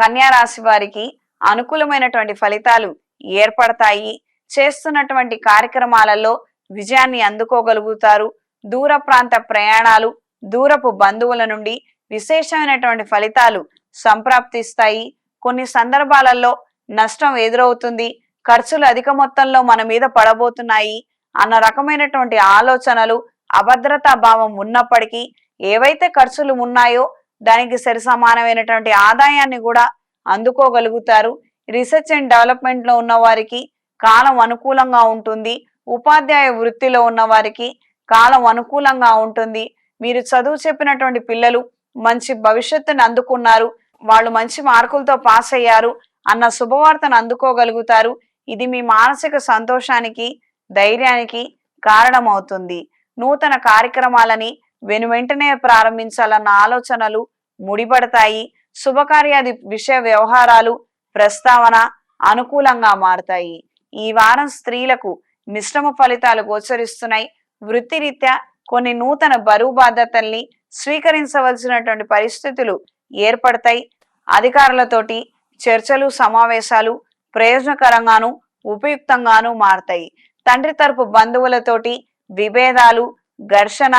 కన్యా రాశి వారికి అనుకూలమైనటువంటి ఫలితాలు ఏర్పడతాయి. చేస్తున్నటువంటి కార్యక్రమాలలో విజయాన్ని అందుకోగలుగుతారు. దూర ప్రాంత ప్రయాణాలు దూరపు బంధువుల నుండి విశేషమైనటువంటి ఫలితాలు సంప్రాప్తిస్తాయి. కొన్ని సందర్భాలలో నష్టం ఎదురవుతుంది. ఖర్చులు అధిక మొత్తంలో మన మీద పడబోతున్నాయి. అన్న రకమైనటువంటి ఆలోచనలు అభద్రతా భావం ఉన్నప్పటికీ ఏవైతే ఖర్చులు ఉన్నాయో దానికి సరి సమానమైనటువంటి ఆదాయాన్ని కూడా అందుకోగలుగుతారు. రీసెర్చ్ అండ్ డెవలప్మెంట్లో ఉన్న వారికి కాలం అనుకూలంగా ఉంటుంది. ఉపాధ్యాయ వృత్తిలో ఉన్న వారికి కాలం అనుకూలంగా ఉంటుంది. మీరు చదువు చెప్పినటువంటి పిల్లలు మంచి భవిష్యత్తును అందుకున్నారు. వాళ్ళు మంచి మార్కులతో పాస్ అయ్యారు అన్న శుభవార్తను అందుకోగలుగుతారు. ఇది మీ మానసిక సంతోషానికి ధైర్యానికి కారణమవుతుంది. నూతన కార్యక్రమాలని వెను వెంటనే ప్రారంభించాలన్న ఆలోచనలు ముడిపడతాయి. శుభకార్యాది విషయ వ్యవహారాలు ప్రస్తావన అనుకూలంగా మారతాయి. ఈ వారం స్త్రీలకు మిశ్రమ ఫలితాలు గోచరిస్తున్నాయి. వృత్తిరీత్యా కొన్ని నూతన బరువు బాధ్యతల్ని స్వీకరించవలసినటువంటి పరిస్థితులు ఏర్పడతాయి. అధికారులతోటి చర్చలు సమావేశాలు ప్రయోజనకరంగాను ఉపయుక్తంగాను మారతాయి. తండ్రి తరపు బంధువులతోటి విభేదాలు ఘర్షణ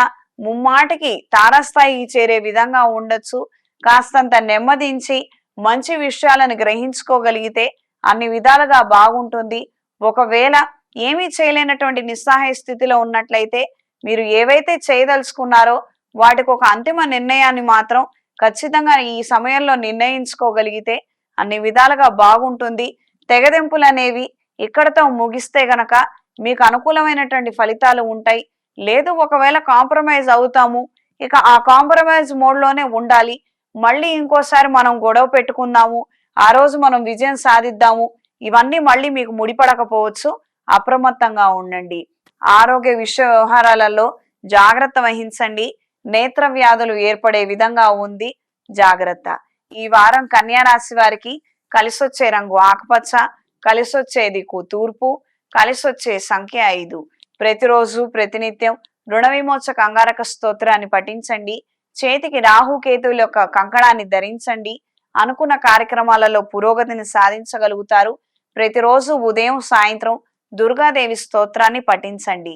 ముమ్మాటికి తారాస్థాయికి చేరే విధంగా ఉండొచ్చు. కాస్తంత నెమ్మదించి మంచి విషయాలను గ్రహించుకోగలిగితే అన్ని విధాలుగా బాగుంటుంది. ఒకవేళ ఏమీ చేయలేనటువంటి నిస్సహాయ స్థితిలో ఉన్నట్లయితే మీరు ఏవైతే చేయదలుచుకున్నారో వాటికి ఒక అంతిమ నిర్ణయాన్ని మాత్రం ఖచ్చితంగా ఈ సమయంలో నిర్ణయించుకోగలిగితే అన్ని విధాలుగా బాగుంటుంది. తెగదెంపులు అనేవి ఇక్కడతో ముగిస్తే గనక మీకు అనుకూలమైనటువంటి ఫలితాలు ఉంటాయి. లేదు ఒకవేళ కాంప్రమైజ్ అవుతాము ఇక ఆ కాంప్రమైజ్ మోడ్లోనే ఉండాలి. మళ్ళీ ఇంకోసారి మనం గొడవ పెట్టుకుందాము ఆ రోజు మనం విజయం సాధిద్దాము ఇవన్నీ మళ్ళీ మీకు ముడిపడకపోవచ్చు. అప్రమత్తంగా ఉండండి. ఆరోగ్య విషయ వ్యవహారాలలో జాగ్రత్త వహించండి. నేత్ర వ్యాధులు ఏర్పడే విధంగా ఉంది. జాగ్రత్త. ఈ వారం కన్యా రాశి వారికి కలిసొచ్చే రంగు ఆకుపచ్చ కలిసొచ్చేది దిక్కు తూర్పు కలిసొచ్చే సంఖ్య ఐదు. ప్రతిరోజు ప్రతినిత్యం రుణ విమోచక అంగారక స్తోత్రాన్ని పఠించండి. చేతికి రాహు కేతువుల యొక్క కంకణాన్ని ధరించండి. అనుకున్న కార్యక్రమాలలో పురోగతిని సాధించగలుగుతారు. ప్రతిరోజు ఉదయం సాయంత్రం దుర్గాదేవి స్తోత్రాన్ని పఠించండి.